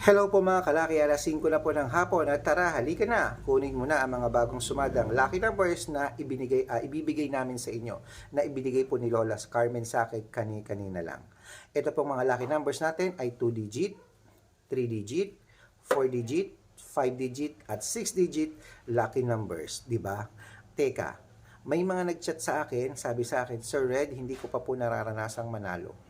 Hello po mga kalaki, alas 5 na po ng hapon at tara, halika na. Kunin mo na ang mga bagong sumadang lucky numbers na ibinigay, ah, ibibigay namin sa inyo na ibinigay po ni Lola Carmen sa akin kani-kanina lang. Ito pong mga lucky numbers natin ay 2 digit, 3 digit, 4 digit, 5 digit at 6 digit lucky numbers, di ba? Teka, may mga nagchat sa akin, sabi sa akin, Sir Red, hindi ko pa po nararanasang manalo.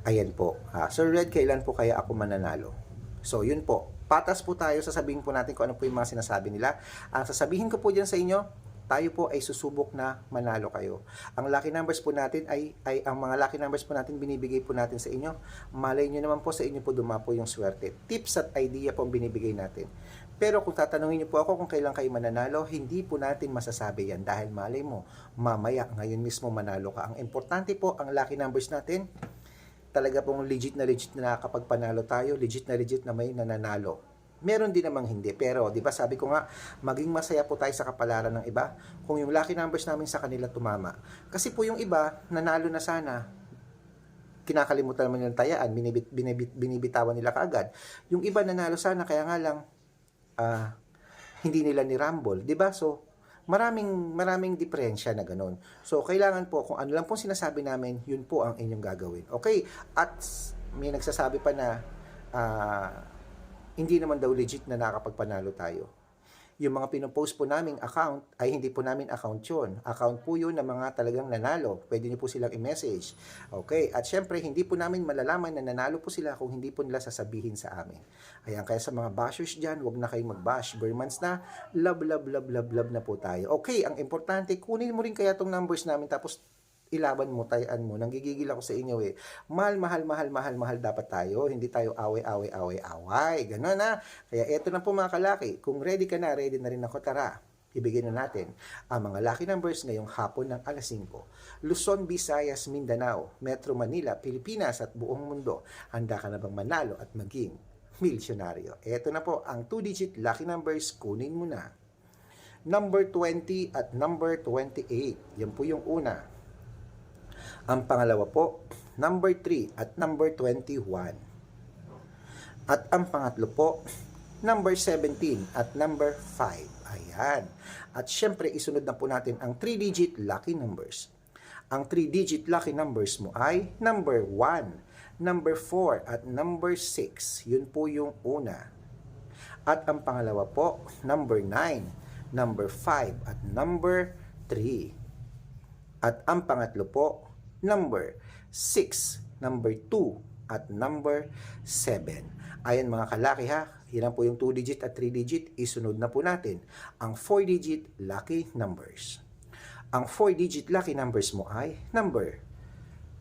Ayan po. Ah, Sir Red, kailan po kaya ako mananalo? So, yun po. Patas po tayo, sasabihin po natin kung ano po yung mga sinasabi nila. Ang sasabihin ko po dyan sa inyo, tayo po ay susubok na manalo kayo. Ang lucky numbers po natin ay, ay ang mga lucky numbers po natin binibigay po natin sa inyo. Malay nyo naman po sa inyo po dumapo yung swerte. Tips at idea po ang binibigay natin. Pero kung tatanungin niyo po ako kung kailan kayo mananalo, hindi po natin masasabi yan dahil malay mo, mamaya ngayon mismo manalo ka. Ang importante po, ang lucky numbers natin, talaga pong legit na legit na nakakapagpanalo tayo, legit na legit na may nananalo. Meron din namang hindi. Pero, di ba sabi ko nga, maging masaya po tayo sa kapalaran ng iba kung yung lucky numbers namin sa kanila tumama. Kasi po yung iba, nanalo na sana, kinakalimutan naman yung tayaan, binibit, binibit, binibitawan nila kaagad. Yung iba nanalo sana, kaya nga lang, ah, hindi nila ni Rumble. Di ba? So, maraming maraming diferensya na ganun. So, kailangan po, kung ano lang po sinasabi namin, yun po ang inyong gagawin. Okay? At may nagsasabi pa na ah, hindi naman daw legit na nakakapagpanalo tayo. Yung mga pinopost po naming account, ay hindi po namin account yun. Account po yun ng mga talagang nanalo. Pwede niyo po silang i-message. Okay? At syempre, hindi po namin malalaman na nanalo po sila kung hindi po nila sasabihin sa amin. Ayan, kaya sa mga bashers dyan, wag na kayong mag-bash. Bare months na, love, love, love, love, love na po tayo. Okay, ang importante, kunin mo rin kaya tong numbers namin tapos ilaban mo, tayaan mo. Nanggigigil ako sa inyo eh. Mahal, mahal, mahal, mahal, mahal dapat tayo. Hindi tayo away, away, away, away. Ganon na. Kaya eto na po mga kalaki. Kung ready ka na, ready na rin ako. Tara, ibigay na natin ang mga lucky numbers ngayong hapon ng alas 5. Luzon, Visayas, Mindanao, Metro Manila, Pilipinas at buong mundo. Handa ka na bang manalo at maging milyonaryo? Eto na po ang 2-digit lucky numbers. Kunin mo na. Number 20 at number 28. Yan po yung una. Ang pangalawa po, number 3 at number 21. At ang pangatlo po, number 17 at number 5. Ayan. At syempre, isunod na po natin ang 3-digit lucky numbers. Ang 3-digit lucky numbers mo ay number 1, number 4 at number 6. Yun po yung una. At ang pangalawa po, number 9, number 5 at number 3. At ang pangatlo po, number 6, number 2, at number 7. Ayan mga kalaki ha, yan po yung 2-digit at 3-digit, isunod na po natin ang 4-digit lucky numbers. Ang 4-digit lucky numbers mo ay number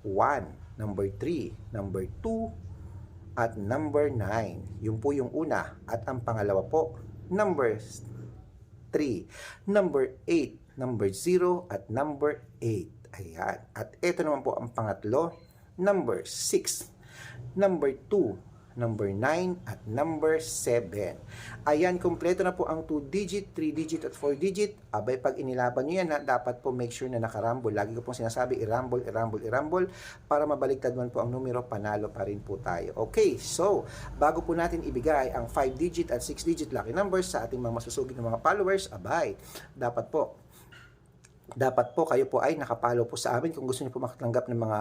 1, number 3, number 2, at number 9. Yun po yung una. At ang pangalawa po, number 3, number 8, number 0, at number 8. Ayan. At ito naman po ang pangatlo, number 6, number 2, number 9, at number 7. Ayan, kompleto na po ang 2-digit, 3-digit, at 4-digit. Abay, pag inilaban nyo yan, ha, dapat po make sure na nakarambol. Lagi ko pong sinasabi, irambol, irambol, irambol, para mabaliktad man po ang numero, panalo pa rin po tayo. Okay, so, bago po natin ibigay ang 5-digit at 6-digit lucky numbers sa ating mga masusugid na mga followers, abay, dapat po, dapat po kayo po ay nakapalo po sa amin kung gusto niyo po makatanggap ng mga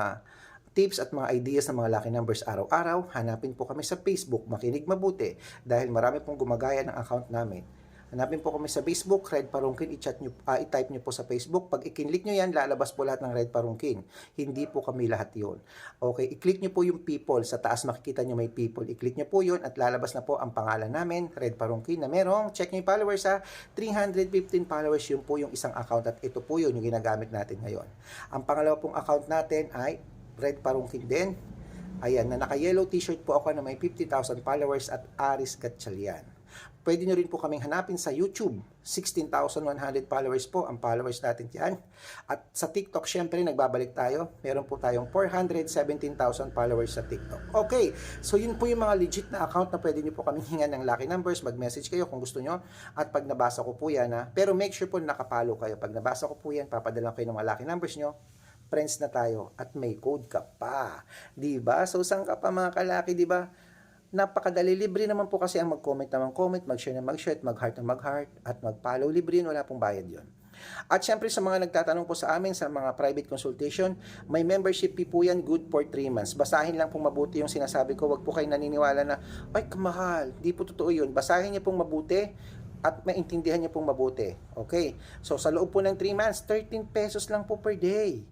tips at mga ideas ng mga lucky numbers araw-araw, hanapin po kami sa Facebook, makinig mabuti dahil marami pong gumagaya ng account namin. Hanapin po kami sa Facebook, Red Parungkin, i-chat nyo, ah, i-type nyo po sa Facebook. Pag i-click nyo yan, lalabas po lahat ng Red Parungkin. Hindi po kami lahat yon. Okay, i-click nyo po yung people. Sa taas makikita nyo may people. I-click nyo po yun at lalabas na po ang pangalan namin, Red Parungkin, na merong, check nyo yung followers ha, 315 followers yun po yung isang account at ito po yun yung ginagamit natin ngayon. Ang pangalawa pong account natin ay Red Parungkin din. Ayan, na naka-yellow t-shirt po ako na may 50,000 followers at Aris Gatchalian. Pwede nyo rin po kaming hanapin sa YouTube. 16,100 followers po ang followers natin dyan. At sa TikTok, syempre, nagbabalik tayo. Meron po tayong 417,000 followers sa TikTok. Okay, so yun po yung mga legit na account na pwede nyo po kaming hingan ng lucky numbers. Mag-message kayo kung gusto nyo. At pag nabasa ko po yan, ha, pero make sure po nakapalo kayo. Pag nabasa ko po yan, papadala kayo ng mga lucky numbers nyo friends na tayo at may code ka pa. 'Di ba? So saan ka pa mga kalaki, 'di ba? Napakadali, libre naman po kasi ang mag-comment na mag-comment, mag-share na mag-share, mag-heart na mag-heart, at mag-follow. Libre yun, wala pong bayad yon. At syempre sa mga nagtatanong po sa amin sa mga private consultation, may membership fee po yan, good for 3 months. Basahin lang pong mabuti yung sinasabi ko, wag po kayo naniniwala na, ay kamahal, di po totoo yun. Basahin niyo pong mabuti at maintindihan niyo pong mabuti. Okay? So sa loob po ng 3 months, 13 pesos lang po per day.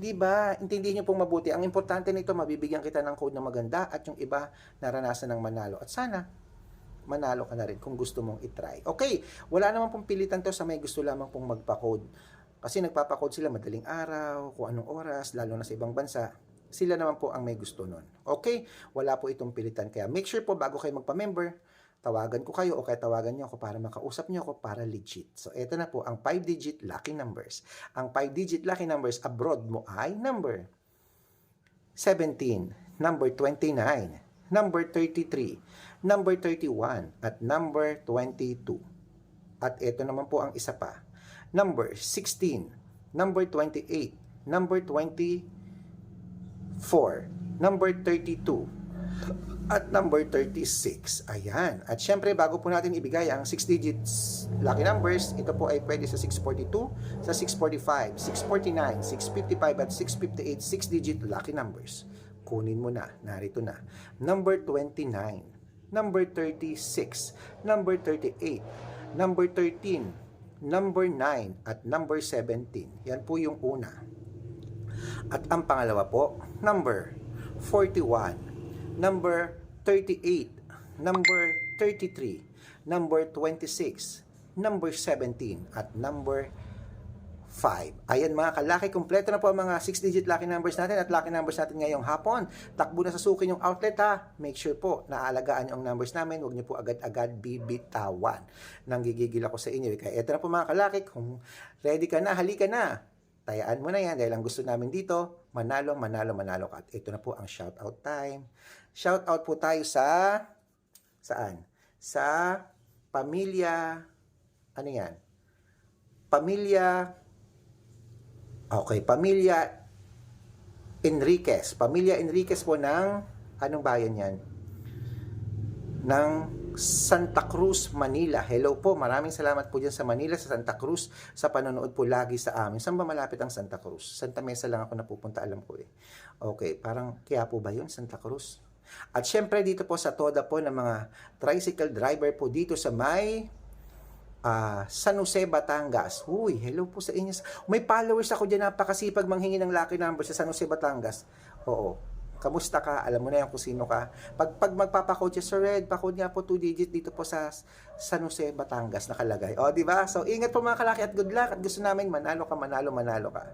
Di ba? Intindihin niyo pong mabuti. Ang importante nito, mabibigyan kita ng code na maganda at yung iba naranasan ng manalo. At sana, manalo ka na rin kung gusto mong itry. Okay, wala naman pong pilitan to sa may gusto lamang pong magpa-code. Kasi nagpapa-code sila madaling araw, kung anong oras, lalo na sa ibang bansa. Sila naman po ang may gusto nun. Okay, wala po itong pilitan. Kaya make sure po bago kayo magpa-member, tawagan ko kayo o kaya tawagan niyo ako para makausap niyo ako para legit. So, ito na po ang 5-digit lucky numbers. Ang 5-digit lucky numbers abroad mo ay number 17, number 29, number 33, number 31, at number 22. At ito naman po ang isa pa. Number 16, number 28, number 24, number 32, at number 36. Ayan. At syempre, bago po natin ibigay ang 6 digits lucky numbers, ito po ay pwede sa 642, sa 645, 649, 655, at 658 6-digit lucky numbers. Kunin mo na. Narito na. Number 29, number 36, number 38, number 13, number 9, at number 17. Yan po yung una. At ang pangalawa po, number 41, number 38, number 33, number 26, number 17, at number 5. Ayan mga kalaki, kompleto na po ang mga 6-digit lucky numbers natin at lucky numbers natin ngayong hapon. Takbo na sa suki yung outlet ha. Make sure po, naalagaan nyo ang numbers namin. Huwag nyo po agad-agad bibitawan. Nanggigigil ako sa inyo. Kaya ito na po mga kalaki, kung ready ka na, halika na. Tayaan mo na yan dahil ang gusto namin dito, manalo, manalo, manalo ka. At ito na po ang shoutout time. Shoutout po tayo sa, saan? Sa pamilya, ano yan? Pamilya, okay, pamilya Enriquez. Pamilya Enriquez po ng, anong bayan yan? Ng Santa Cruz, Manila. Hello po, maraming salamat po dyan sa Manila, sa Santa Cruz, sa panonood po lagi sa amin. Saan ba malapit ang Santa Cruz? Santa Mesa lang ako napupunta, alam ko eh. Okay, parang kaya po ba yun, Santa Cruz? At syempre dito po sa toda po ng mga tricycle driver po dito sa may ah, San Jose, Batangas. Uy, hello po sa inyo. May followers ako dyan, napakasipag manghingi ng lucky number sa San Jose, Batangas. Oo. Kamusta ka? Alam mo na yan kung sino ka. Pag, pag magpapakode siya, Sir Red, pakode nga po 2 digit dito po sa San Jose, Batangas nakalagay. O, di ba? So, ingat po mga kalaki at good luck. At gusto namin manalo ka, manalo, manalo ka.